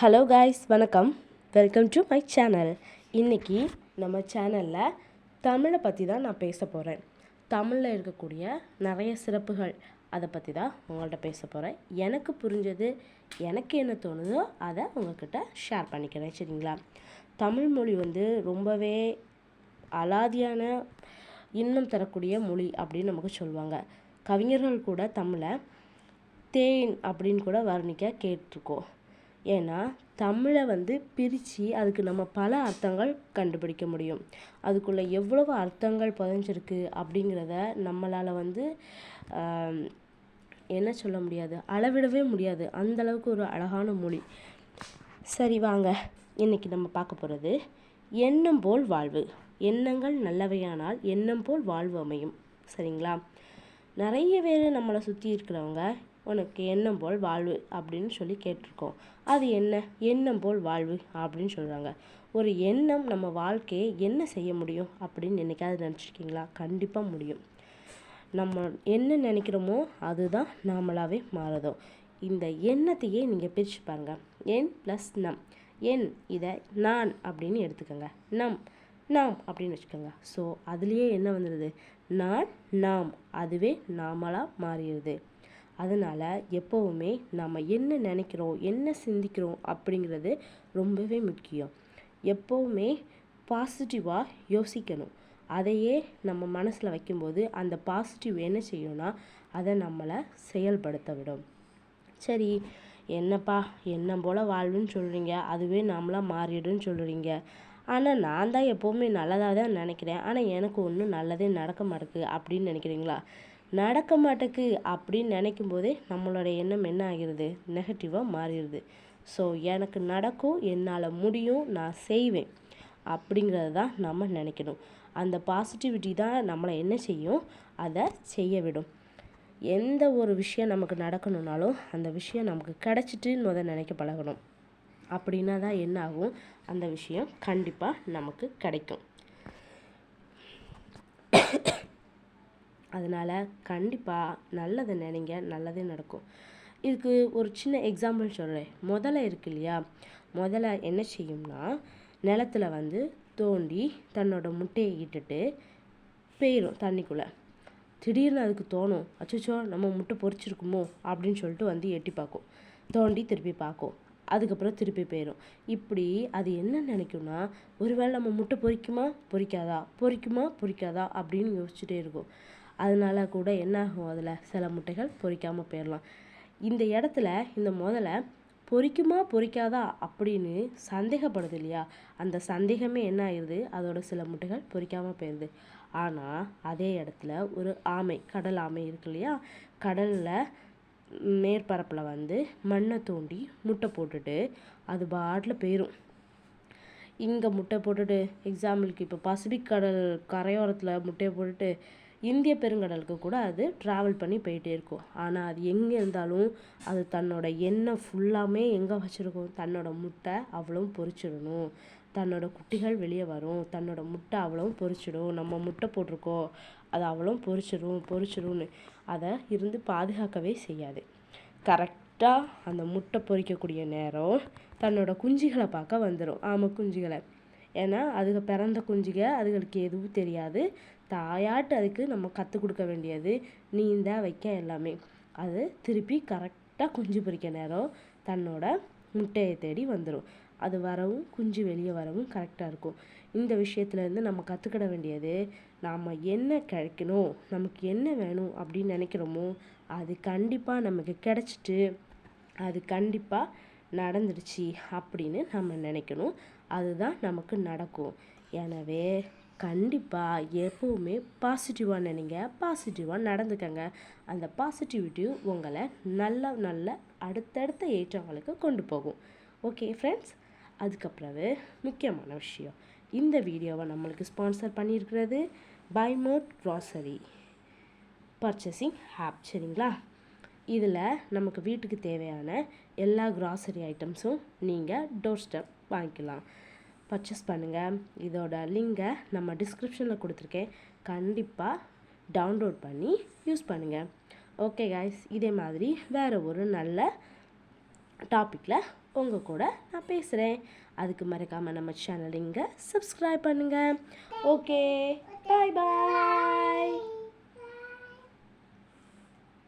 Hello guys வணக்கம். Welcome to my channel இன்றைக்கி நம்ம சேனலில் தமிழை பற்றி தான் நான் பேச போகிறேன் தமிழில் இருக்கக்கூடிய நிறைய சிறப்புகள் அதை பற்றி தான் உங்கள்கிட்ட பேச போகிறேன் எனக்கு புரிஞ்சது எனக்கு என்ன தோணுதோ அதை உங்கள்கிட்ட ஷேர் பண்ணிக்கிறேன் சரிங்களா? தமிழ் மொழி வந்து ரொம்பவே அலாதியான இன்பம் தரக்கூடிய மொழி அப்படின்னு நமக்கு சொல்லுவாங்க. கவிஞர்கள் கூட தமிழை தேன் அப்படின்னு கூட வர்ணிக்க கேட்டிருக்கோம். ஏன்னா தமிழை வந்து பிரித்து அதுக்கு நம்ம பல அர்த்தங்கள் கண்டுபிடிக்க முடியும். அதுக்குள்ளே எவ்வளவு அர்த்தங்கள் புதைஞ்சிருக்கு அப்படிங்கிறத நம்மளால் வந்து என்ன சொல்ல முடியாது? அளவிடவே முடியாது. அந்தளவுக்கு ஒரு அழகான மொழி. சரி வாங்க. இன்னைக்கு நம்ம பார்க்க போகிறது எண்ணம் போல் வாழ்வு. எண்ணங்கள் நல்லவையானால் எண்ணம் போல் வாழ்வு அமையும். சரிங்களா? நிறைய பேர் நம்மளை சுற்றி இருக்கிறவங்க உனக்கு எண்ணம் போல் வாழ்வு அப்படின்னு சொல்லி கேட்டிருக்கோம். அது என்ன? எண்ணம் போல் வாழ்வு அப்படின்னு சொல்கிறாங்க ஒரு எண்ணம் நம்ம வாழ்க்கையை என்ன செய்ய முடியும் அப்படின்னு என்னைக்காவது நினச்சிருக்கீங்களா? கண்டிப்பாக முடியும். நம்ம என்ன நினைக்கிறோமோ அதுதான் நாமளாகவே மாறுதோ இந்த எண்ணத்தையே நீங்கள் பிரித்து பாருங்க. என் ப்ளஸ் நம். என் இதை நான் அப்படின்னு எடுத்துக்கோங்க. நம். நாம் அப்படின்னு வச்சுக்கோங்க. ஸோ அதுலேயே என்ன வந்துடுது நான் நாம். அதுவே நாமளாக மாறிடுது. அதனால் எப்போவுமே நம்ம என்ன நினைக்கிறோம் என்ன சிந்திக்கிறோம் அப்படிங்கிறது ரொம்பவே முக்கியம். எப்போவுமே பாசிட்டிவாக யோசிக்கணும். அதையே நம்ம மனசில் வைக்கும்போது அந்த பாசிட்டிவ் என்ன செய்யும்னா அதை நம்மளை செயல்படுத்த விடும். சரி என்னப்பா என்ன போல் வாழ்வுன்னு சொல்கிறீங்க அதுவே நாமளாக மாறிடுன்னு சொல்கிறீங்க ஆனால் நான் தான் எப்போவுமே நல்லதாக தான் நினைக்கிறேன். ஆனால் எனக்கு ஒன்றும் நல்லதே நடக்க மாட்டேங்குது அப்படின்னு நினைக்கிறீங்களா? நடக்க மாட்டேக்கு அப்படின்னு நினைக்கும் போதே நம்மளோட எண்ணம் என்ன ஆகிறது நெகட்டிவாக மாறிடுது. ஸோ எனக்கு நடக்கும் என்னால் முடியும் நான் செய்வேன் அப்படிங்கிறத தான் நம்ம நினைக்கணும். அந்த பாசிட்டிவிட்டி தான் நம்மளை என்ன செய்யும்? அதை செய்ய விடும். எந்த ஒரு விஷயம் நமக்கு நடக்கணும்னாலும் அந்த விஷயம் நமக்கு கிடச்சிட்டுன்னு முத நினைக்க பழகணும். அப்படின்னா தான் என்ன ஆகும்? அந்த விஷயம் கண்டிப்பாக நமக்கு கிடைக்கும். அதனால் கண்டிப்பாக நல்லதை நினைங்க நல்லதே நடக்கும். இதுக்கு ஒரு சின்ன எக்ஸாம்பிள் சொல்கிறேன் முதல்ல இருக்கு இல்லையா? முதல்ல என்ன செய்யும்னா நிலத்துல வந்து தோண்டி தன்னோட முட்டையை இட்டுட்டு போயிடும் தண்ணிக்குள்ளே. திடீர்னு அதுக்கு தோணும் அச்சோ நம்ம முட்டை பொறிச்சிருக்குமோ அப்படின்னு சொல்லிட்டு வந்து எட்டி பார்க்கும். தோண்டி திருப்பி பார்க்கும். அதுக்கப்புறம் திருப்பி போயிடும் இப்படி அது என்ன நினைக்கும்னா ஒருவேளை நம்ம முட்டை பொறிக்குமா பொரிக்காதா? பொரிக்குமா? பொரிக்காதா? அப்படின்னு யோசிச்சுட்டே இருக்கும். அதனால கூட என்ன ஆகும் அதில்? சில முட்டைகள் பொறிக்காமல் போயிடலாம் இந்த இடத்துல இந்த முதல்ல பொரிக்குமா பொரிக்காதா அப்படின்னு சந்தேகப்படுது இல்லையா? அந்த சந்தேகமே என்ன ஆயிடுது அதோட சில முட்டைகள் பொறிக்காமல் போயிடுது ஆனால் அதே இடத்துல ஒரு ஆமை கடல் ஆமை இருக்கு இல்லையா? கடலில் மேற்பரப்பில் வந்து மண்ணை தோண்டி முட்டை போட்டுட்டு அது பாட்டில் போயிடும் இங்கே முட்டை போட்டுட்டு எக்ஸாம்பிளுக்கு இப்போ பசிபிக் கடல் கரையோரத்தில் முட்டையை போட்டுட்டு இந்திய பெருங்கடலுக்கு கூட அது ட்ராவல் பண்ணி போயிட்டே இருக்கும். ஆனால் அது எங்கே இருந்தாலும் அது தன்னோட எண்ணெய் ஃபுல்லாமே எங்கே வச்சுருக்கும் தன்னோட முட்டை அவ்வளவும் பொரிச்சிடணும். தன்னோட குட்டிகள் வெளியே வரும் தன்னோட முட்டை அவ்வளவும் பொரிச்சிடும். நம்ம முட்டை போட்டிருக்கோம் அது அவ்வளவும் பொரிச்சிடும் பொரிச்சிடும்னு அதை இருந்து பாதுகாக்கவே செய்யாது. கரெக்டாக அந்த முட்டை பொறிக்கக்கூடிய நேரம் தன்னோட குஞ்சுகளை பார்க்க வந்துடும் ஆமாம் குஞ்சுகளை. ஏன்னா அதுக பிறந்த குஞ்சுக அதுகளுக்கு எதுவும் தெரியாது. தாயாட்டு அதுக்கு நம்ம கற்றுக் கொடுக்க வேண்டியது நீந்த வைக்க எல்லாமே. அது திருப்பி கரெக்டாக குஞ்சு பொரிக்க நேரம் தன்னோட முட்டையை தேடி வந்துடும் அது வரவும் குஞ்சு வெளியே வரவும் கரெக்டாக இருக்கும். இந்த விஷயத்துலேருந்து நம்ம கற்றுக்கிட வேண்டியது நாம் என்ன கிடைக்கணும் நமக்கு என்ன வேணும் அப்படின்னு நினைக்கிறோமோ அது கண்டிப்பாக நமக்கு கிடச்சிட்டு அது கண்டிப்பாக நடந்துடுச்சு அப்படின்னு நம்ம நினைக்கணும். அதுதான் நமக்கு நடக்கும். எனவே கண்டிப்பாக எப்போவுமே பாசிட்டிவாக நினைங்க. பாசிட்டிவாக நடந்துக்கங்க. அந்த பாசிட்டிவிட்டியும் உங்களை நல்ல நல்ல அடுத்தடுத்த ஏற்றங்களுக்கு கொண்டு போகும். ஓகே ஃப்ரெண்ட்ஸ் அதுக்கப்புறவு முக்கியமான விஷயம். இந்த வீடியோவை நம்மளுக்கு ஸ்பான்சர் பண்ணியிருக்கிறது பைமோட் க்ராசரி பர்ச்சேசிங் ஆப் சரிங்களா? இதில் நமக்கு வீட்டுக்கு தேவையான எல்லா க்ராசரி ஐட்டம்ஸும் நீங்கள் டோர் ஸ்டெப் வாங்கிக்கலாம். பர்ச்சேஸ் பண்ணுங்கள் இதோட லிங்கை நம்ம டிஸ்கிரிப்ஷனில் கொடுத்துருக்கேன். கண்டிப்பாக டவுன்லோட் பண்ணி யூஸ் பண்ணுங்கள் ஓகே காய்ஸ் இதே மாதிரி வேறு ஒரு நல்ல டாப்பிக்கில் உங்கள் கூட நான் பேசுகிறேன் அதுக்கு மறக்காமல் நம்ம சேனல் இங்கே சப்ஸ்கிரைப் பண்ணுங்கள் ஓகே பாய் பாய்